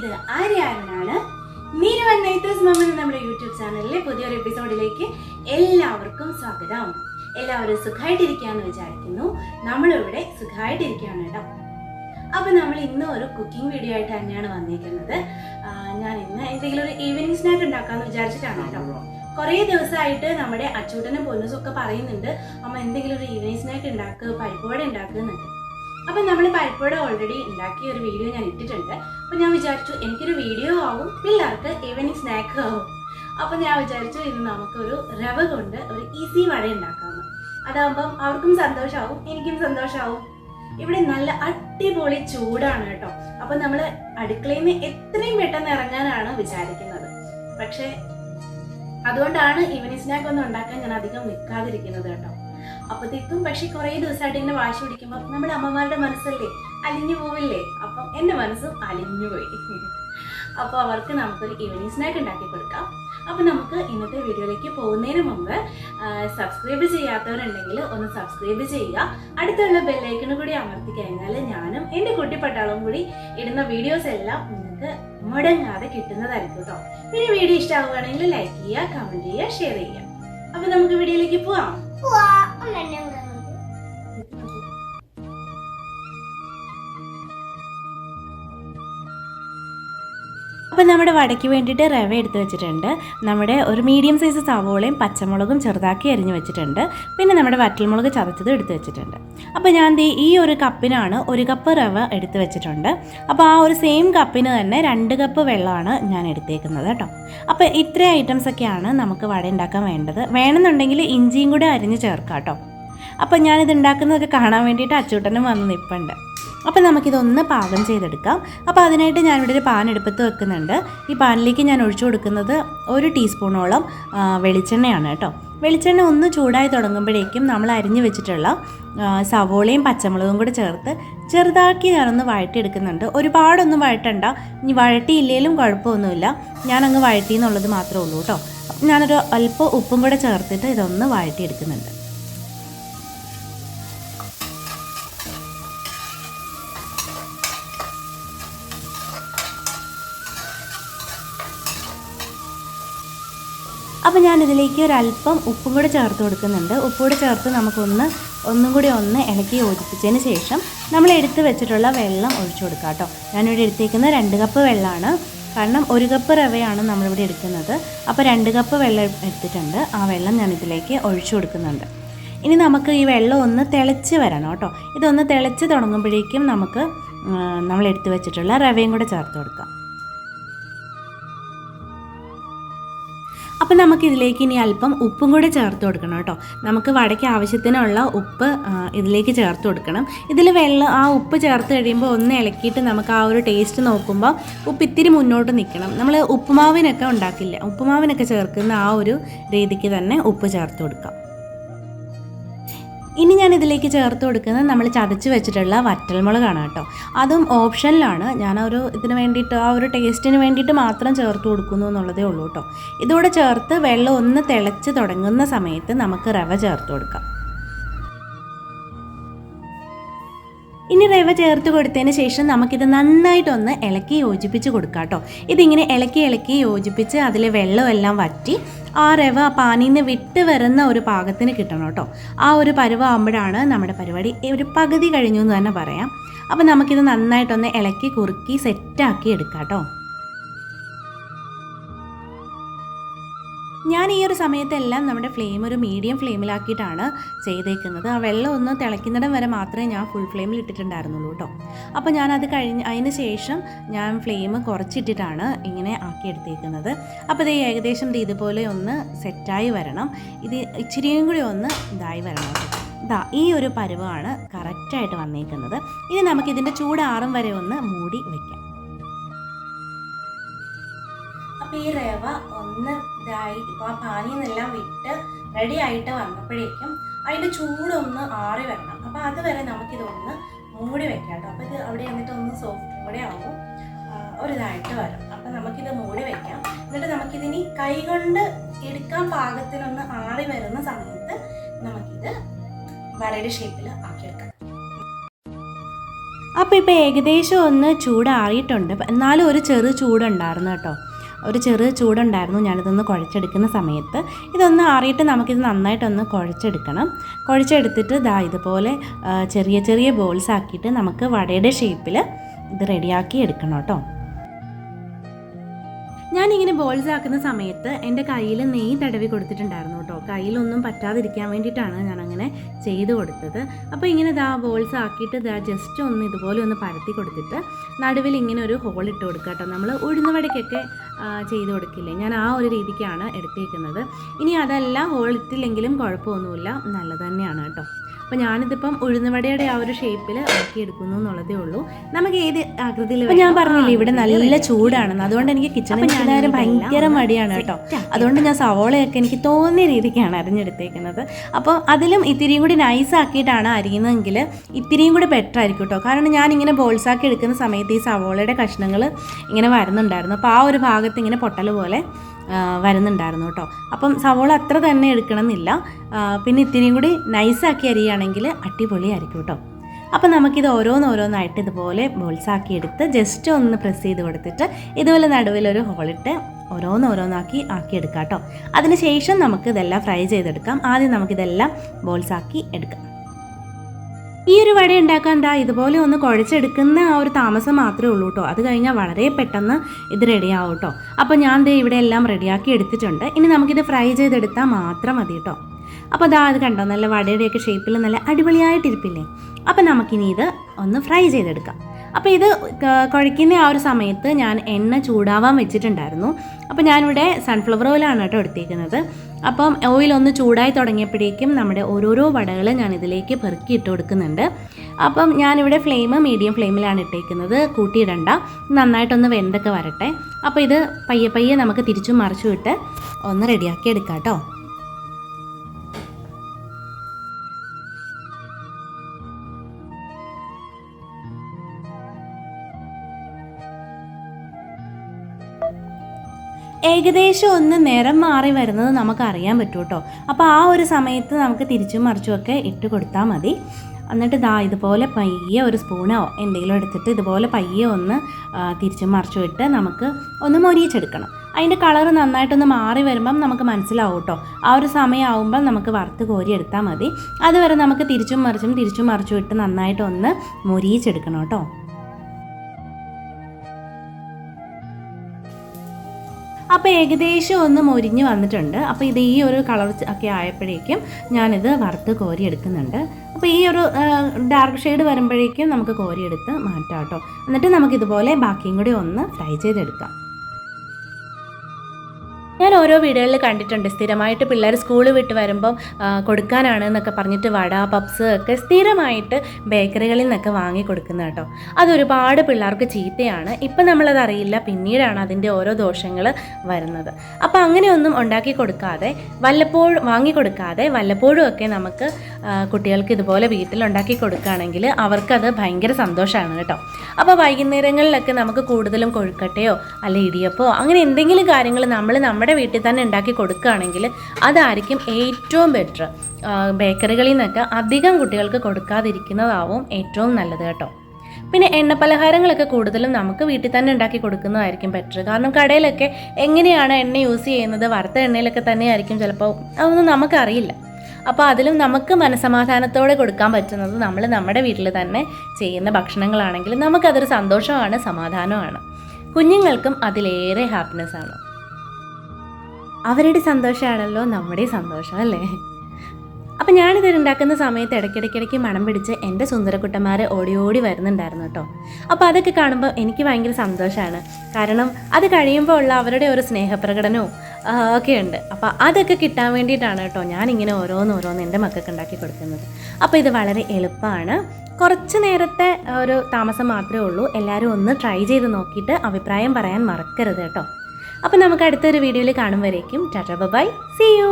ഇത് ആര്യാരനാണ് മീരവൻ നൈത്തേഴ്സ് മമ്മ നമ്മുടെ യൂട്യൂബ് ചാനലിലെ പുതിയൊരു എപ്പിസോഡിലേക്ക് എല്ലാവർക്കും സ്വാഗതം. എല്ലാവരും സുഖമായിട്ടിരിക്കുകയെന്ന് വിചാരിക്കുന്നു. നമ്മളിവിടെ സുഖമായിട്ടിരിക്കുകയാണ് കേട്ടോ. അപ്പൊ നമ്മൾ ഇന്ന് ഒരു കുക്കിംഗ് വീഡിയോ ആയിട്ട് തന്നെയാണ് വന്നിരിക്കുന്നത്. ഞാൻ ഇന്ന് എന്തെങ്കിലും ഒരു ഈവനിങ് സ്നാക്ക് ഉണ്ടാക്കാന്ന് വിചാരിച്ചിട്ടാണ് കേട്ടോ. കുറേ ദിവസമായിട്ട് നമ്മുടെ അച്ചൂട്ടനും പൊന്നസും ഒക്കെ പറയുന്നുണ്ട് അമ്മ എന്തെങ്കിലും ഒരു ഈവനിങ് സ്നാക്ക് ഉണ്ടാക്കുക പരിപ്പോട ഉണ്ടാക്കുന്നുണ്ട് അപ്പം നമ്മൾ പലപ്പോഴും ഓൾറെഡി ഉണ്ടാക്കിയ ഒരു വീഡിയോ ഞാൻ ഇട്ടിട്ടുണ്ട്. അപ്പം ഞാൻ വിചാരിച്ചു എനിക്കൊരു വീഡിയോ ആവും. പിള്ളേർക്ക് ഈവനിങ് സ്നാക്ക് ആവും. അപ്പം ഞാൻ വിചാരിച്ചു ഇന്ന് നമുക്കൊരു റവ കൊണ്ട് ഒരു ഈസി വട ഉണ്ടാക്കാമെന്ന് അതാകുമ്പം അവർക്കും സന്തോഷമാവും എനിക്കും സന്തോഷമാവും ഇവിടെ നല്ല അടിപൊളി ചൂടാണ് കേട്ടോ. അപ്പം നമ്മൾ അടുക്കളയിൽ നിന്ന് എത്രയും പെട്ടെന്ന് ഇറങ്ങാനാണ് വിചാരിക്കുന്നത്. പക്ഷേ അതുകൊണ്ടാണ് ഈവനിങ് സ്നാക്ക് ഒന്നും ഉണ്ടാക്കാൻ ഞാൻ അധികം നിൽക്കാതിരിക്കുന്നത് കേട്ടോ. അപ്പത്തേക്കും പക്ഷെ കുറേ ദിവസമായിട്ട് ഇങ്ങനെ വാശി പിടിക്കുമ്പോൾ നമ്മുടെ അമ്മമാരുടെ മനസ്സല്ലേ? അലിഞ്ഞു പോവില്ലേ? അപ്പം എന്റെ മനസ്സും അലിഞ്ഞു പോയി. അപ്പോൾ അവർക്ക് നമുക്കൊരു ഈവനിങ് സ്നാക്ക് ഉണ്ടാക്കി കൊടുക്കാം. അപ്പോൾ നമുക്ക് ഇന്നത്തെ വീഡിയോയിലേക്ക് പോകുന്നതിന് മുമ്പ് സബ്സ്ക്രൈബ് ചെയ്യാത്തവരുണ്ടെങ്കിൽ ഒന്ന് സബ്സ്ക്രൈബ് ചെയ്യുക. അടുത്തുള്ള ബെല്ലൈക്കണും കൂടി അമർത്തി കഴിഞ്ഞാൽ ഞാനും എന്റെ കുട്ടിപ്പട്ടാളും കൂടി ഇടുന്ന വീഡിയോസ് എല്ലാം നിങ്ങൾക്ക് മുടങ്ങാതെ കിട്ടുന്നതായിരിക്കും കേട്ടോ പിന്നെ വീഡിയോ ഇഷ്ടമാവുകയാണെങ്കിൽ ലൈക്ക് ചെയ്യുക കമന്റ് ചെയ്യുക ഷെയർ ചെയ്യുക. അപ്പോൾ നമുക്ക് വീഡിയോയിലേക്ക് പോവാം. പോവാ ഒന്ന് എന്നെ കൂടെ നോക്ക്. അപ്പോൾ നമ്മുടെ വടയ്ക്ക് വേണ്ടിയിട്ട് റവ എടുത്ത് വെച്ചിട്ടുണ്ട്. നമ്മുടെ ഒരു മീഡിയം സൈസ് സവോളയും പച്ചമുളകും ചെറുതാക്കി അരിഞ്ഞു വെച്ചിട്ടുണ്ട്. പിന്നെ നമ്മുടെ വറ്റൽമുളക് ചതച്ചതും എടുത്ത് വെച്ചിട്ടുണ്ട്. അപ്പോൾ ഞാൻ ഈ ഒരു കപ്പിനാണ് ഒരു കപ്പ് റവ എടുത്ത് വെച്ചിട്ടുണ്ട്. അപ്പോൾ ആ ഒരു സെയിം കപ്പിന് തന്നെ രണ്ട് കപ്പ് വെള്ളമാണ് ഞാൻ എടുത്തേക്കുന്നത് കേട്ടോ. അപ്പോൾ ഇത്രയും ഐറ്റംസ് ഒക്കെയാണ് നമുക്ക് വട ഉണ്ടാക്കാൻ വേണ്ടത്. വേണമെന്നുണ്ടെങ്കിൽ ഇഞ്ചിയും കൂടെ അരിഞ്ഞ് ചേർക്കാം കേട്ടോ. അപ്പോൾ ഞാനിത് ഉണ്ടാക്കുന്നതൊക്കെ കാണാൻ വേണ്ടിയിട്ട് അച്ചൂട്ടനും വന്ന് നിൽപ്പുണ്ട് അപ്പോൾ നമുക്കിതൊന്ന് പാകം ചെയ്തെടുക്കാം. അപ്പോൾ അതിനായിട്ട് ഞാനിവിടെ ഒരു പാൻ എടുപ്പത്ത് വെക്കുന്നുണ്ട്. ഈ പാനിലേക്ക് ഞാൻ ഒഴിച്ചു കൊടുക്കുന്നത് ഒരു ടീസ്പൂണോളം വെളിച്ചെണ്ണയാണ് കേട്ടോ. വെളിച്ചെണ്ണ ഒന്ന് ചൂടായി തുടങ്ങുമ്പോഴേക്കും നമ്മൾ അരിഞ്ഞു വെച്ചിട്ടുള്ള സവോളയും പച്ചമുളകും കൂടെ ചേർത്ത് ചെറുതാക്കി ഞാനൊന്ന് വഴട്ടിയെടുക്കുന്നുണ്ട് ഒരുപാടൊന്നും വഴട്ടണ്ട ഇനി വഴറ്റിയില്ലേലും കുഴപ്പമൊന്നുമില്ല. ഞാനങ്ങ് വഴറ്റി എന്നുള്ളത് മാത്രമേ ഉള്ളൂ കേട്ടോ. ഞാനൊരു അല്പം ഉപ്പും കൂടെ ചേർത്തിട്ട് ഇതൊന്ന് വഴറ്റിയെടുക്കുന്നുണ്ട്. അപ്പോൾ ഞാനിതിലേക്ക് ഒരല്പം ഉപ്പും കൂടെ ചേർത്ത് കൊടുക്കുന്നുണ്ട്. ഉപ്പ് കൂടെ ചേർത്ത് നമുക്കൊന്ന് ഒന്നും കൂടി ഒന്ന് ഇളക്കി യോജിപ്പിച്ചതിന് ശേഷം നമ്മൾ എടുത്ത് വെച്ചിട്ടുള്ള വെള്ളം ഒഴിച്ചു കൊടുക്കുക കേട്ടോ. ഞാനിവിടെ എടുത്തേക്കുന്ന രണ്ട് കപ്പ് വെള്ളമാണ്. കാരണം ഒരു കപ്പ് റവയാണ് നമ്മളിവിടെ എടുക്കുന്നത്. അപ്പോൾ രണ്ട് കപ്പ് വെള്ളം എടുത്തിട്ടുണ്ട്. ആ വെള്ളം ഞാനിതിലേക്ക് ഒഴിച്ചു കൊടുക്കുന്നുണ്ട്. ഇനി നമുക്ക് ഈ വെള്ളം ഒന്ന് തിളച്ച് വരണം കേട്ടോ. ഇതൊന്ന് തിളച്ച് തുടങ്ങുമ്പോഴേക്കും നമുക്ക് നമ്മൾ എടുത്ത് വെച്ചിട്ടുള്ള റവയും കൂടെ ചേർത്ത് കൊടുക്കാം. അപ്പം നമുക്ക് ഇതിലേക്ക് ഇനി അല്പം ഉപ്പും കൂടെ ചേർത്ത് കൊടുക്കണം കേട്ടോ. നമുക്ക് വടയ്ക്ക് ആവശ്യത്തിനുള്ള ഉപ്പ് ഇതിലേക്ക് ചേർത്ത് കൊടുക്കണം. ഇതിൽ വെള്ളം ആ ഉപ്പ് ചേർത്ത് കഴിയുമ്പോൾ ഒന്ന് ഇളക്കിയിട്ട് നമുക്ക് ആ ഒരു ടേസ്റ്റ് നോക്കുമ്പോൾ ഉപ്പ് ഇത്തിരി മുന്നോട്ട് നിൽക്കണം നമ്മൾ ഉപ്പുമാവിനൊക്കെ ഉണ്ടാക്കില്ല ഉപ്പുമാവിനൊക്കെ ചേർക്കുന്ന ആ ഒരു രീതിക്ക് തന്നെ ഉപ്പ് ചേർത്ത് കൊടുക്കാം. ഇനി ഞാൻ ഇതിലേക്ക് ചേർത്ത് കൊടുക്കുന്നത് നമ്മൾ ചതച്ച് വെച്ചിട്ടുള്ള വറ്റൽമുളകാണ് കേട്ടോ. അതും ഓപ്ഷനിലാണ്. ഞാൻ ഒരു ഇതിന് വേണ്ടിയിട്ട് ആ ഒരു ടേസ്റ്റിന് വേണ്ടിയിട്ട് മാത്രം ചേർത്ത് കൊടുക്കുന്നു എന്നുള്ളതേ ഉള്ളൂ കേട്ടോ. ഇതോടെ ചേർത്ത് വെള്ളം ഒന്ന് തിളച്ച് തുടങ്ങുന്ന സമയത്ത് നമുക്ക് റവ ചേർത്ത് കൊടുക്കാം. ഇനി റവ ചേർത്ത് കൊടുത്തതിന് ശേഷം നമുക്കിത് നന്നായിട്ടൊന്ന് ഇളക്കി യോജിപ്പിച്ച് കൊടുക്കാം കേട്ടോ. ഇതിങ്ങനെ ഇളക്കി ഇളക്കി യോജിപ്പിച്ച് അതിൽ വെള്ളമെല്ലാം വറ്റി ആ റവ ആ പാനിൽ നിന്ന് വിട്ട് വരുന്ന ഒരു പാകത്തിന് കിട്ടണം കേട്ടോ. ആ ഒരു പരുവാകുമ്പോഴാണ് നമ്മുടെ പരിപാടി ഒരു പകുതി കഴിഞ്ഞു എന്ന് തന്നെ പറയാം. അപ്പോൾ നമുക്കിത് നന്നായിട്ടൊന്ന് ഇളക്കി കുറുക്കി സെറ്റാക്കി എടുക്കാം കേട്ടോ. ഞാൻ ഈ ഒരു സമയത്തെല്ലാം നമ്മുടെ ഫ്ലെയിം ഒരു മീഡിയം ഫ്ലെയിമിലാക്കിയിട്ടാണ് ചെയ്തേക്കുന്നത്. ആ വെള്ളം ഒന്ന് തിളയ്ക്കുന്നിടം വരെ മാത്രമേ ഞാൻ ഫുൾ ഫ്ലെയിമിൽ ഇട്ടിട്ടുണ്ടായിരുന്നുള്ളൂ കേട്ടോ അപ്പോൾ ഞാനത് കഴിഞ്ഞ് അതിന് ശേഷം ഞാൻ ഫ്ലെയിം കുറച്ചിട്ടിട്ടാണ് ഇങ്ങനെ ആക്കിയെടുത്തേക്കുന്നത്. അപ്പോൾ ഇത് ഏകദേശം ഇതുപോലെ ഒന്ന് സെറ്റായി വരണം. ഇത് ഇച്ചിരിയും കൂടി ഒന്ന് ഇതായി വരണം ദാ ഈ ഒരു പരുവമാണ് കറക്റ്റായിട്ട് വന്നേക്കുന്നത്. ഇനി നമുക്കിതിന്റെ ചൂടാറും വരെ ഒന്ന് മൂടി വെക്കാം. അപ്പൊ ഈ റവ ഒന്ന് ഇതായി ഇപ്പോൾ ആ പാനീയം എന്നെല്ലാം വിട്ട് റെഡി ആയിട്ട് വന്നപ്പോഴേക്കും അതിന്റെ ചൂടൊന്ന് ആറി വരണം. അപ്പോൾ അതുവരെ നമുക്കിതൊന്ന് മൂടി വെക്കാം കേട്ടോ. അപ്പോൾ ഇത് അവിടെ എന്നിട്ട് ഒന്ന് സോഫ്റ്റ് കൂടെ ആവും. ഒരിതായിട്ട് വരും. അപ്പം നമുക്കിത് മൂടി വെക്കാം. എന്നിട്ട് നമുക്കിതിനി കൈ കൊണ്ട് എടുക്കാൻ പാകത്തിനൊന്ന് ആറി വരുന്ന സമയത്ത് നമുക്കിത് വടയുടെ ഷേപ്പിൽ ആക്കിയെടുക്കാം അപ്പോൾ ഇപ്പോൾ ഏകദേശം ഒന്ന് ചൂടാറിയിട്ടുണ്ട്. എന്നാലും ഒരു ചെറു ചൂടുണ്ടായിരുന്നു കേട്ടോ. ഒരു ചെറു ചൂടുണ്ടായിരുന്നു. ഞാനിതൊന്ന് കുഴച്ചെടുക്കുന്ന സമയത്ത് ഇതൊന്ന് ആറിയിട്ട് നമുക്കിത് നന്നായിട്ടൊന്ന് കുഴച്ചെടുക്കണം. കുഴച്ചെടുത്തിട്ട് ദാ ഇതുപോലെ ചെറിയ ചെറിയ ബോൾസ് ആക്കിയിട്ട് നമുക്ക് വടയുടെ ഷേപ്പിൽ ഇത് റെഡിയാക്കി എടുക്കണം കേട്ടോ. ഞാനിങ്ങനെ ബോൾസ് ആക്കുന്ന സമയത്ത് എന്റെ കയ്യിൽ നെയ്യ് തടവി കൊടുത്തിട്ടുണ്ടായിരുന്നു. കയ്യിലൊന്നും പറ്റാതിരിക്കാൻ വേണ്ടിയിട്ടാണ് ഞാൻ അങ്ങനെ ചെയ്ത് കൊടുത്തത്. അപ്പോൾ ഇങ്ങനെ ദാ ബോൾസ് ആക്കിയിട്ട് ദാ ജസ്റ്റ് ഒന്ന് ഇതുപോലെ ഒന്ന് പരത്തി കൊടുത്തിട്ട് നടുവിൽ ഇങ്ങനെ ഒരു ഹോൾ ഇട്ട് കൊടുക്കുക കേട്ടോ. നമ്മൾ ഉഴുന്നുവടയ്ക്കൊക്കെ ആ, ചെയ്ത് കൊടുക്കില്ലേ? ഞാൻ ആ ഒരു രീതിക്കാണ് എടുത്തേക്കുന്നത്. ഇനി അതല്ല ഹോൾ ഇട്ടില്ലെങ്കിലും കുഴപ്പമൊന്നുമില്ല. നല്ലത് തന്നെയാണ് കേട്ടോ. അപ്പോൾ ഞാനിതിപ്പം ഉഴുന്നുവടയുടെ ആ ഒരു ഷേപ്പിൽ ആക്കിയെടുക്കുന്നു എന്നുള്ളതേ ഉള്ളൂ. നമുക്ക് ഏത് ആകൃതിയിൽ ഞാൻ പറഞ്ഞില്ലേ ഇവിടെ നല്ല ചൂടാണെന്ന്. അതുകൊണ്ട് എനിക്ക് കിച്ചണിൽ ഞാനും ഭയങ്കര മടിയാണ് കേട്ടോ. അതുകൊണ്ട് ഞാൻ സവോളയൊക്കെ എനിക്ക് തോന്നിയ രീതിക്കാണ് അരിഞ്ഞെടുത്തേക്കുന്നത്. അപ്പോൾ അതിലും ഇത്തിരിയും കൂടി നൈസ് ആക്കിയിട്ടാണ് അരിയുന്നതെങ്കിൽ ഇത്തിരിയും കൂടി ബെറ്റർ ആയിരിക്കും കേട്ടോ. കാരണം ഞാൻ ഇങ്ങനെ ബോൾസ് ആക്കി എടുക്കുന്ന സമയത്ത് ഈ സവോളയുടെ കഷ്ണങ്ങൾ ഇങ്ങനെ വരുന്നുണ്ടായിരുന്നു. അപ്പോൾ ആ ഒരു ഭാഗത്ത് ഇങ്ങനെ പൊട്ടൽ പോലെ വരുന്നുണ്ടായിരുന്നു കേട്ടോ. അപ്പം സവോള അത്ര തന്നെ എടുക്കണമെന്നില്ല. പിന്നെ ഇത്തിരിയും കൂടി നൈസാക്കി അരിയുകയാണെങ്കിൽ അടിപൊളിയായിരിക്കും കേട്ടോ. അപ്പം നമുക്കിത് ഓരോന്നോരോന്നായിട്ട് ഇതുപോലെ ബോൾസാക്കി എടുത്ത് ജസ്റ്റ് ഒന്ന് പ്രസ് ചെയ്ത് കൊടുത്തിട്ട് ഇതുപോലെ നടുവിലൊരു ഹോളിട്ട് ഓരോന്നോരോന്നാക്കി ആക്കിയെടുക്കാം കേട്ടോ. അതിന് ശേഷം നമുക്ക് ഇതെല്ലാം ഫ്രൈ ചെയ്തെടുക്കാം. ആദ്യം നമുക്കിതെല്ലാം ബോൾസാക്കി എടുക്കാം. ഈ ഒരു വട ഉണ്ടാക്കാൻ എന്താ ഇതുപോലെ ഒന്ന് കുഴച്ചെടുക്കുന്ന ആ ഒരു താമസം മാത്രമേ ഉള്ളൂ കേട്ടോ അത് കഴിഞ്ഞാൽ വളരെ പെട്ടെന്ന് ഇത് റെഡിയാവും കേട്ടോ അപ്പോൾ ഞാൻ ദേ ഇവിടെ എല്ലാം റെഡിയാക്കി എടുത്തിട്ടുണ്ട്. ഇനി നമുക്കിത് ഫ്രൈ ചെയ്തെടുത്താൽ മാത്രം മതി കേട്ടോ അപ്പോൾ ദാ അത് കണ്ടോ നല്ല വടയുടെയൊക്കെ ഷേപ്പിൽ നല്ല അടിപൊളിയായിട്ടിരിപ്പില്ലേ? അപ്പോൾ നമുക്കിനി ഇത് ഒന്ന് ഫ്രൈ ചെയ്തെടുക്കാം. അപ്പോൾ ഇത് കുഴക്കുന്ന ആ ഒരു സമയത്ത് ഞാൻ എണ്ണ ചൂടാവാൻ വെച്ചിട്ടുണ്ടായിരുന്നു. അപ്പോൾ ഞാനിവിടെ സൺഫ്ലവർ ഓയിലാണ് കേട്ടോ എടുത്തേക്കുന്നത് അപ്പം ഓയിൽ ഒന്ന് ചൂടായി തുടങ്ങിയപ്പോഴേക്കും നമ്മുടെ ഓരോരോ വടകൾ ഞാൻ ഇതിലേക്ക് പെറുക്കി ഇട്ട് കൊടുക്കുന്നുണ്ട്. അപ്പം ഞാനിവിടെ ഫ്ലെയിം മീഡിയം ഫ്ലെയിമിലാണ് ഇട്ടേക്കുന്നത്. കൂട്ടിയിടണ്ട. നന്നായിട്ടൊന്ന് വെന്തൊക്കെ വരട്ടെ. അപ്പോൾ ഇത് പയ്യെ പയ്യെ നമുക്ക് തിരിച്ചും മറിച്ചും ഇട്ട് ഒന്ന് റെഡിയാക്കി എടുക്കാം കേട്ടോ ഏകദേശം ഒന്ന് നിറം മാറി വരുന്നത് നമുക്ക് അറിയാൻ പറ്റും കേട്ടോ അപ്പോൾ ആ ഒരു സമയത്ത് നമുക്ക് തിരിച്ചും മറിച്ചും ഒക്കെ ഇട്ട് കൊടുത്താൽ മതി. എന്നിട്ട് ദാ ഇതുപോലെ പയ്യെ ഒരു സ്പൂണോ എന്തെങ്കിലും എടുത്തിട്ട് ഇതുപോലെ പയ്യെ ഒന്ന് തിരിച്ചും മറിച്ചും ഇട്ട് നമുക്ക് ഒന്ന് മൊരിയിച്ചെടുക്കണം. അതിന്റെ കളർ നന്നായിട്ടൊന്ന് മാറി വരുമ്പം നമുക്ക് മനസ്സിലാവും കേട്ടോ. ആ ഒരു സമയമാകുമ്പം നമുക്ക് വറുത്ത് കോരി എടുത്താൽ മതി. അതുവരെ നമുക്ക് തിരിച്ചും മറിച്ചും തിരിച്ചും മറിച്ചും ഇട്ട് നന്നായിട്ടൊന്ന് മൊരിയിച്ചെടുക്കണം കേട്ടോ. അപ്പോൾ ഏകദേശം ഒന്ന് മൊരിഞ്ഞ് വന്നിട്ടുണ്ട്. അപ്പോൾ ഇത് ഈ ഒരു കളർ ഒക്കെ ആയപ്പോഴേക്കും ഞാനിത് വറുത്ത് കോരി എടുക്കുന്നുണ്ട്. അപ്പോൾ ഈ ഒരു ഡാർക്ക് ഷെയ്ഡ് വരുമ്പോഴേക്കും നമുക്ക് കോരിയെടുത്ത് മാറ്റാം കേട്ടോ. എന്നിട്ട് നമുക്കിതുപോലെ ബാക്കിയും കൂടി ഒന്ന് ഫ്രൈ ചെയ്തെടുക്കാം. ഞാൻ ഓരോ വീടുകളിൽ കണ്ടിട്ടുണ്ട്. സ്ഥിരമായിട്ട് പിള്ളേർ സ്കൂൾ വിട്ട് വരുമ്പം കൊടുക്കാനാണ് എന്നൊക്കെ പറഞ്ഞിട്ട് വട പപ്സ് ഒക്കെ സ്ഥിരമായിട്ട് ബേക്കറികളിൽ നിന്നൊക്കെ വാങ്ങി കൊടുക്കുന്ന കേട്ടോ. അതൊരുപാട് പിള്ളേർക്ക് ചീത്തയാണ്. ഇപ്പം നമ്മളത് അറിയില്ല. പിന്നീടാണ് അതിന്റെ ഓരോ ദോഷങ്ങൾ വരുന്നത്. അപ്പോൾ അങ്ങനെയൊന്നും ഉണ്ടാക്കി കൊടുക്കാതെ വല്ലപ്പോഴും വാങ്ങി കൊടുക്കാതെ വല്ലപ്പോഴും ഒക്കെ നമുക്ക് കുട്ടികൾക്ക് ഇതുപോലെ വീട്ടിലുണ്ടാക്കി കൊടുക്കുകയാണെങ്കിൽ അവർക്കത് ഭയങ്കര സന്തോഷമാണ് കേട്ടോ. അപ്പോൾ വൈകുന്നേരങ്ങളിലൊക്കെ നമുക്ക് കൂടുതലും കൊഴുക്കട്ടയോ അല്ലെ ഇടിയപ്പോ അങ്ങനെ എന്തെങ്കിലും കാര്യങ്ങൾ നമ്മൾ നമ്മുടെ വീട്ടിൽ തന്നെ ഉണ്ടാക്കി കൊടുക്കുകയാണെങ്കിൽ അതായിരിക്കും ഏറ്റവും ബെറ്റർ ബേക്കറികളിൽ നിന്നൊക്കെ അധികം കുട്ടികൾക്ക് കൊടുക്കാതിരിക്കുന്നതാവും ഏറ്റവും നല്ലത് കേട്ടോ. പിന്നെ എണ്ണ പലഹാരങ്ങളൊക്കെ കൂടുതലും നമുക്ക് വീട്ടിൽ തന്നെ ഉണ്ടാക്കി കൊടുക്കുന്നതായിരിക്കും ബെറ്റർ കാരണം കടയിലൊക്കെ എങ്ങനെയാണ് എണ്ണ യൂസ് ചെയ്യുന്നത് വറുത്ത എണ്ണയിലൊക്കെ തന്നെയായിരിക്കും ചിലപ്പോൾ അതൊന്നും നമുക്കറിയില്ല. അപ്പോൾ അതിലും നമുക്ക് മനസമാധാനത്തോടെ കൊടുക്കാൻ പറ്റുന്നത് നമ്മൾ നമ്മുടെ വീട്ടിൽ തന്നെ ചെയ്യുന്ന ഭക്ഷണങ്ങളാണെങ്കിൽ നമുക്കതൊരു സന്തോഷമാണ് സമാധാനമാണ്. കുഞ്ഞുങ്ങൾക്കും അതിലേറെ ഹാപ്പിനെസ് ആണ്. അവരുടെ സന്തോഷമാണല്ലോ നമ്മുടെ സന്തോഷം അല്ലേ? അപ്പം ഞാനിത് ഉണ്ടാക്കുന്ന സമയത്ത് ഇടയ്ക്കിടയ്ക്കിടയ്ക്ക് മണം പിടിച്ച് എന്റെ സുന്ദരക്കുട്ടന്മാർ ഓടി ഓടി വരുന്നുണ്ടായിരുന്നു കേട്ടോ. അപ്പോൾ അതൊക്കെ കാണുമ്പോൾ എനിക്ക് ഭയങ്കര സന്തോഷമാണ് കാരണം അത് കഴിയുമ്പോൾ ഉള്ള അവരുടെ ഒരു സ്നേഹപ്രകടനവും ഒക്കെ ഉണ്ട്. അപ്പോൾ അതൊക്കെ കിട്ടാൻ വേണ്ടിയിട്ടാണ് കേട്ടോ ഞാനിങ്ങനെ ഓരോന്ന് ഓരോന്ന് എന്റെ മക്കൾക്ക് ഉണ്ടാക്കി കൊടുക്കുന്നത്. അപ്പോൾ ഇത് വളരെ എളുപ്പമാണ്. കുറച്ച് നേരത്തെ ഒരു താമസം മാത്രമേ ഉള്ളൂ. എല്ലാവരും ഒന്ന് ട്രൈ ചെയ്ത് നോക്കിയിട്ട് അഭിപ്രായം പറയാൻ മറക്കരുത് കേട്ടോ. അപ്പോൾ നമുക്ക് അടുത്തൊരു വീഡിയോയിൽ കാണും വരേക്കും ടാറ്റ ബൈ സി യു